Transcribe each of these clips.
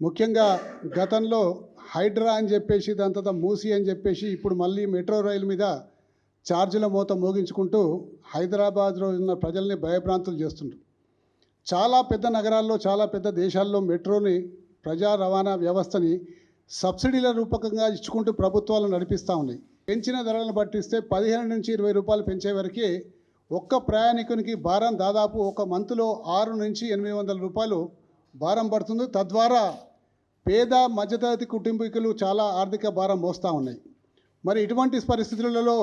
ముఖ్యంగా గతంలో హైడ్రా అని చెప్పేసి దాని తర్వాత మూసి అని చెప్పేసి ఇప్పుడు మళ్ళీ మెట్రో రైలు మీద ఛార్జీల మూత మోగించుకుంటూ హైదరాబాద్లో ఉన్న ప్రజల్ని భయభ్రాంతులు చేస్తుండ్రు. చాలా పెద్ద నగరాల్లో చాలా పెద్ద దేశాల్లో మెట్రోని ప్రజా రవాణా వ్యవస్థని సబ్సిడీల రూపకంగా ఇచ్చుకుంటూ ప్రభుత్వాలు నడిపిస్తూ ఉన్నాయి. పెంచిన ధరలను పట్టిస్తే పదిహేను నుంచి ఇరవై రూపాయలు పెంచే వరకే ఒక్క ప్రయాణికునికి భారం దాదాపు ఒక మంత్లో ఆరు నుంచి ఎనిమిది వందల రూపాయలు భారం పడుతుంది. తద్వారా పేద మధ్యతరగతి కుటుంబీకులు చాలా ఆర్థిక భారం మోస్తూ ఉన్నాయి. మరి ఇటువంటి పరిస్థితులలో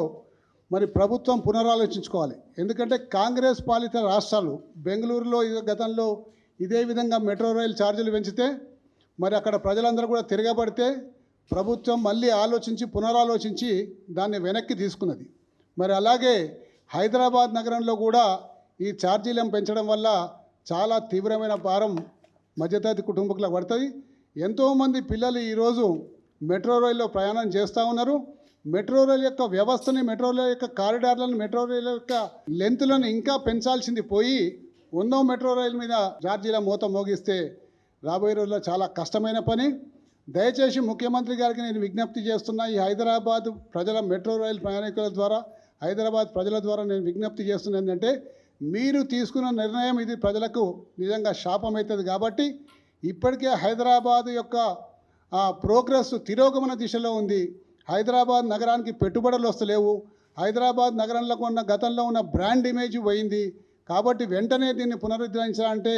మరి ప్రభుత్వం పునరాలోచించుకోవాలి. ఎందుకంటే కాంగ్రెస్ పాలిత రాష్ట్రాలు బెంగళూరులో గతంలో ఇదే విధంగా మెట్రో రైలు ఛార్జీలు పెంచితే మరి అక్కడ ప్రజలందరూ కూడా తిరగబడితే ప్రభుత్వం మళ్ళీ ఆలోచించి పునరాలోచించి దాన్ని వెనక్కి తీసుకున్నది. మరి అలాగే హైదరాబాద్ నగరంలో కూడా ఈ ఛార్జీలను పెంచడం వల్ల చాలా తీవ్రమైన భారం మధ్యతరగతి కుటుంబకులకు పడుతుంది. ఎంతోమంది పిల్లలు ఈరోజు మెట్రో రైల్లో ప్రయాణం చేస్తూ ఉన్నారు. మెట్రో రైల్ యొక్క వ్యవస్థని మెట్రో రైలు యొక్క కారిడార్లను మెట్రో రైలు యొక్క లెంత్లను ఇంకా పెంచాల్సింది పోయి ఉన్నో మెట్రో రైలు మీద ఛార్జీల మూత మోగిస్తే రాబోయే రోజుల్లో చాలా కష్టమైన పని. దయచేసి ముఖ్యమంత్రి గారికి నేను విజ్ఞప్తి చేస్తున్నా ఈ హైదరాబాద్ ప్రజల మెట్రో రైలు ప్రయాణికుల ద్వారా హైదరాబాద్ ప్రజల ద్వారా నేను విజ్ఞప్తి చేస్తున్నా ఏంటంటే మీరు తీసుకున్న నిర్ణయం ఇది ప్రజలకు నిజంగా శాపం అవుతుంది కాబట్టి ఇప్పటికే హైదరాబాద్ యొక్క ప్రోగ్రెస్ తిరోగమన దిశలో ఉంది. హైదరాబాద్ నగరానికి పెట్టుబడులు వస్తలేవు. హైదరాబాద్ నగరంలో ఉన్న గతంలో ఉన్న బ్రాండ్ ఇమేజ్ పోయింది. కాబట్టి వెంటనే దీన్ని పునరుద్ధరించాలంటే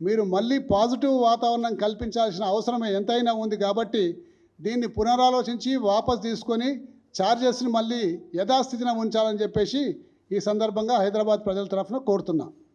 మీరు మళ్ళీ పాజిటివ్ వాతావరణం కల్పించాల్సిన అవసరం ఎంతైనా ఉంది కాబట్టి దీన్ని పునరాలోచించి వాపస్ తీసుకొని ఛార్జెస్ని మళ్ళీ యథాస్థితిన ఉంచాలని చెప్పేసి ఈ సందర్భంగా హైదరాబాద్ ప్రజల తరఫున కోరుతున్నా.